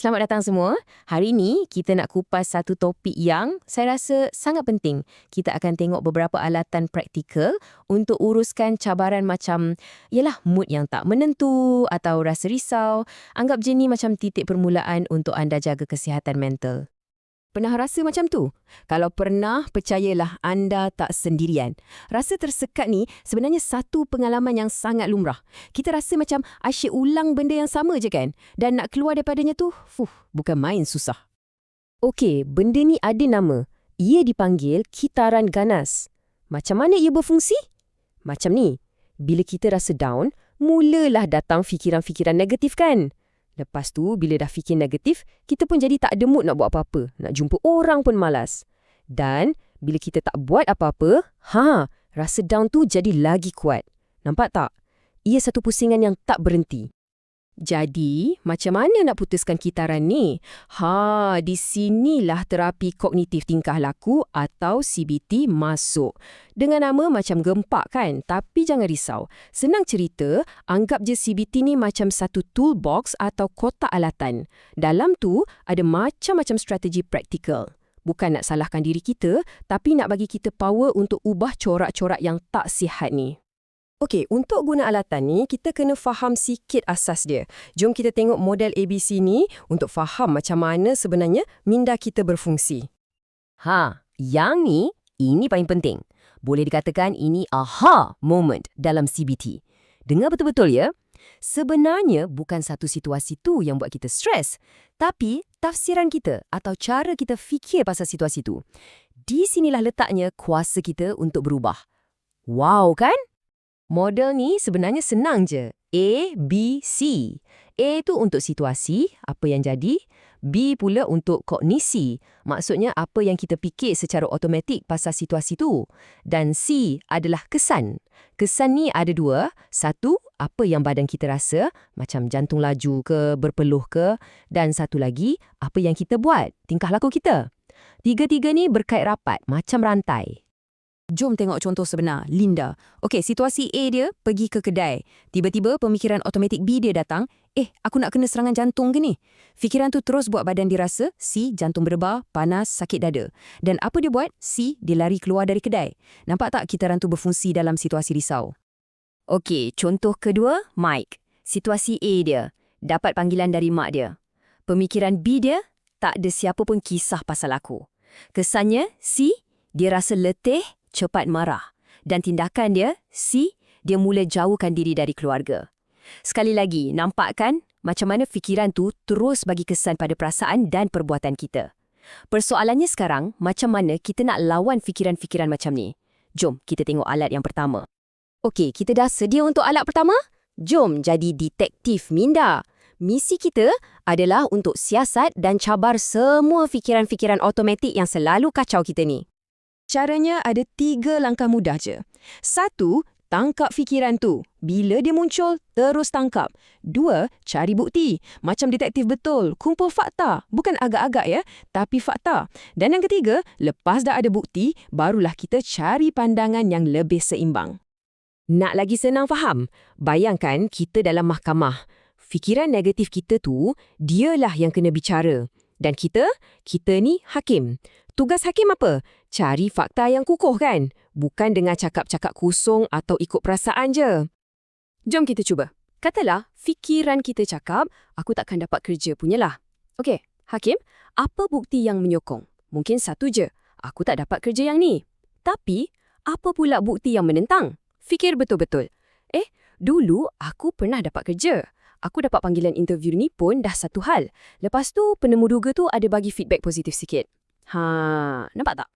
Selamat datang semua. Hari ini kita nak kupas satu topik yang saya rasa sangat penting. Kita akan tengok beberapa alatan praktikal untuk uruskan cabaran macam ialah mood yang tak menentu atau rasa risau. Anggap je ni macam titik permulaan untuk anda jaga kesihatan mental. Pernah rasa macam tu? Kalau pernah, percayalah anda tak sendirian. Rasa tersekat ni sebenarnya satu pengalaman yang sangat lumrah. Kita rasa macam asyik ulang benda yang sama je kan? Dan nak keluar daripadanya tu, fuh, bukan main susah. Okey, benda ni ada nama. Ia dipanggil kitaran ganas. Macam mana ia berfungsi? Macam ni. Bila kita rasa down, mulalah datang fikiran-fikiran negatif kan? Lepas tu, bila dah fikir negatif, kita pun jadi tak ada mood nak buat apa-apa. Nak jumpa orang pun malas. Dan, bila kita tak buat apa-apa, ha, rasa down tu jadi lagi kuat. Nampak tak? Ia satu pusingan yang tak berhenti. Jadi, macam mana nak putuskan kitaran ni? Ha, di sinilah terapi kognitif tingkah laku atau CBT masuk. Dengan nama macam gempak kan? Tapi jangan risau. Senang cerita, anggap je CBT ni macam satu toolbox atau kotak alatan. Dalam tu, ada macam-macam strategi praktikal. Bukan nak salahkan diri kita, tapi nak bagi kita power untuk ubah corak-corak yang tak sihat ni. Okey, untuk guna alatan ni, kita kena faham sikit asas dia. Jom kita tengok model ABC ni untuk faham macam mana sebenarnya minda kita berfungsi. Ha, yang ni, ini paling penting. Boleh dikatakan ini aha moment dalam CBT. Dengar betul-betul ya. Sebenarnya bukan satu situasi tu yang buat kita stres, tapi tafsiran kita atau cara kita fikir pasal situasi tu. Di sinilah letaknya kuasa kita untuk berubah. Wow kan? Model ni sebenarnya senang je. A, B, C. A tu untuk situasi, apa yang jadi. B pula untuk kognisi, maksudnya apa yang kita fikir secara automatik pasal situasi tu. Dan C adalah kesan. Kesan ni ada dua. Satu, apa yang badan kita rasa, macam jantung laju ke, berpeluh ke. Dan satu lagi, apa yang kita buat, tingkah laku kita. Tiga-tiga ni berkait rapat, macam rantai. Jom tengok contoh sebenar, Linda. Okey, situasi A dia pergi ke kedai. Tiba-tiba pemikiran automatik B dia datang, eh, aku nak kena serangan jantung ke ni? Fikiran tu terus buat badan dia rasa, C, jantung berdebar, panas, sakit dada. Dan apa dia buat? C, dia lari keluar dari kedai. Nampak tak kita rantu berfungsi dalam situasi risau? Okey, contoh kedua, Mike. Situasi A dia, dapat panggilan dari mak dia. Pemikiran B dia, tak ada siapa pun kisah pasal aku. Kesannya, C, dia rasa letih, cepat marah. Dan tindakan dia, C, dia mula jauhkan diri dari keluarga. Sekali lagi, nampak kan macam mana fikiran tu terus bagi kesan pada perasaan dan perbuatan kita. Persoalannya sekarang, macam mana kita nak lawan fikiran-fikiran macam ni? Jom kita tengok alat yang pertama. Okey, kita dah sedia untuk alat pertama? Jom jadi detektif minda. Misi kita adalah untuk siasat dan cabar semua fikiran-fikiran automatik yang selalu kacau kita ni. Caranya ada tiga langkah mudah je. Satu, tangkap fikiran tu. Bila dia muncul, terus tangkap. Dua, cari bukti. Macam detektif betul, kumpul fakta. Bukan agak-agak ya, tapi fakta. Dan yang ketiga, lepas dah ada bukti, barulah kita cari pandangan yang lebih seimbang. Nak lagi senang faham? Bayangkan kita dalam mahkamah. Fikiran negatif kita tu, dialah yang kena bicara. Dan kita, kita ni hakim. Tugas hakim apa? Cari fakta yang kukuh kan? Bukan dengan cakap-cakap kosong atau ikut perasaan je. Jom kita cuba. Katalah, fikiran kita cakap, aku takkan dapat kerja punyalah. Okey, hakim, apa bukti yang menyokong? Mungkin satu je, aku tak dapat kerja yang ni. Tapi, apa pula bukti yang menentang? Fikir betul-betul. Eh, dulu aku pernah dapat kerja. Aku dapat panggilan interview ni pun dah satu hal. Lepas tu, penemu duga tu ada bagi feedback positif sikit. Ha, nampak tak?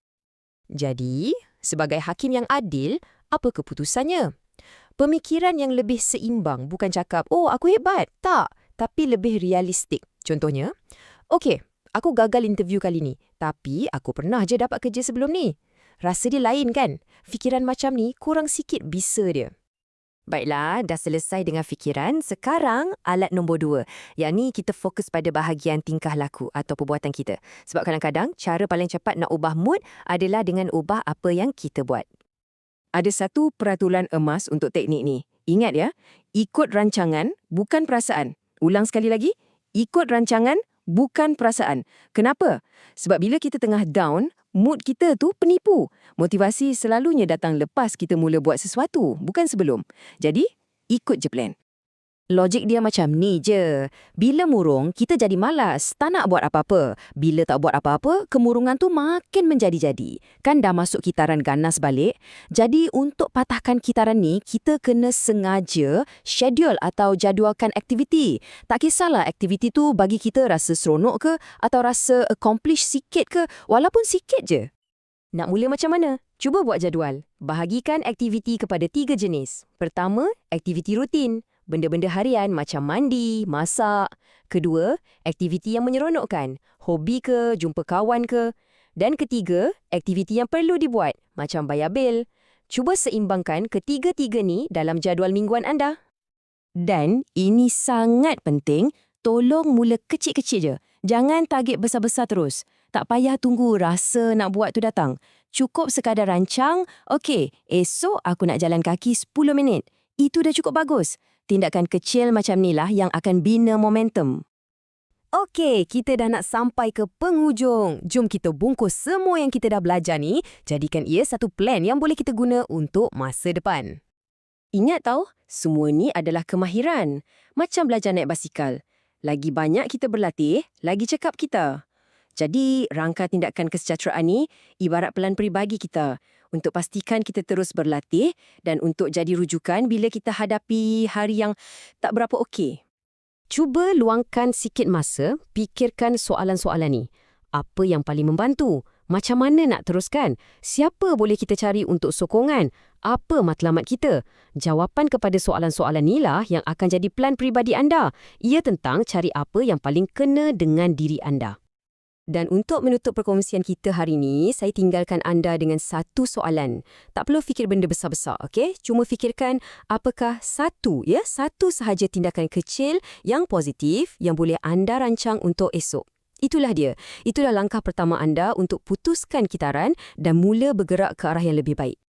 Jadi, sebagai hakim yang adil, apa keputusannya? Pemikiran yang lebih seimbang bukan cakap, oh aku hebat. Tak, tapi lebih realistik. Contohnya, okey, aku gagal interview kali ni, tapi aku pernah je dapat kerja sebelum ni. Rasa dia lain kan? Fikiran macam ni kurang sikit bisa dia. Baiklah, dah selesai dengan fikiran. Sekarang alat nombor dua. Yang ni kita fokus pada bahagian tingkah laku atau perbuatan kita. Sebab kadang-kadang cara paling cepat nak ubah mood adalah dengan ubah apa yang kita buat. Ada satu peraturan emas untuk teknik ni. Ingat ya, ikut rancangan bukan perasaan. Ulang sekali lagi, ikut rancangan bukan perasaan. Kenapa? Sebab bila kita tengah down, mood kita tu penipu. Motivasi selalunya datang lepas kita mula buat sesuatu, bukan sebelum. Jadi, ikut je plan. Logik dia macam ni je. Bila murung, kita jadi malas, tak nak buat apa-apa. Bila tak buat apa-apa, kemurungan tu makin menjadi-jadi. Kan dah masuk kitaran ganas balik. Jadi untuk patahkan kitaran ni, kita kena sengaja schedule atau jadualkan aktiviti. Tak kisahlah aktiviti tu bagi kita rasa seronok ke atau rasa accomplish sikit ke, walaupun sikit je. Nak mula macam mana? Cuba buat jadual. Bahagikan aktiviti kepada tiga jenis. Pertama, aktiviti rutin benda-benda harian macam mandi, masak. Kedua, aktiviti yang menyeronokkan, hobi ke, jumpa kawan ke. Dan ketiga, aktiviti yang perlu dibuat, macam bayar bil. Cuba seimbangkan ketiga-tiga ni dalam jadual mingguan anda. Dan ini sangat penting, tolong mula kecil-kecil je. Jangan target besar-besar terus. Tak payah tunggu rasa nak buat tu datang. Cukup sekadar rancang, okey, esok aku nak jalan kaki 10 minit. Itu dah cukup bagus. Tindakan kecil macam nilah yang akan bina momentum. Okey, kita dah nak sampai ke penghujung. Jom kita bungkus semua yang kita dah belajar ni, jadikan ia satu plan yang boleh kita guna untuk masa depan. Ingat tahu, semua ni adalah kemahiran. Macam belajar naik basikal. Lagi banyak kita berlatih, lagi cekap kita. Jadi, rangka tindakan kesejahteraan ni ibarat pelan peribadi kita untuk pastikan kita terus berlatih dan untuk jadi rujukan bila kita hadapi hari yang tak berapa okey. Cuba luangkan sikit masa, fikirkan soalan-soalan ni. Apa yang paling membantu? Macam mana nak teruskan? Siapa boleh kita cari untuk sokongan? Apa matlamat kita? Jawapan kepada soalan-soalan inilah yang akan jadi plan peribadi anda. Ia tentang cari apa yang paling kena dengan diri anda. Dan untuk menutup perkongsian kita hari ini, saya tinggalkan anda dengan satu soalan. Tak perlu fikir benda besar-besar, okey? Cuma fikirkan apakah satu, ya, satu sahaja tindakan kecil yang positif yang boleh anda rancang untuk esok. Itulah dia. Itulah langkah pertama anda untuk putuskan kitaran dan mula bergerak ke arah yang lebih baik.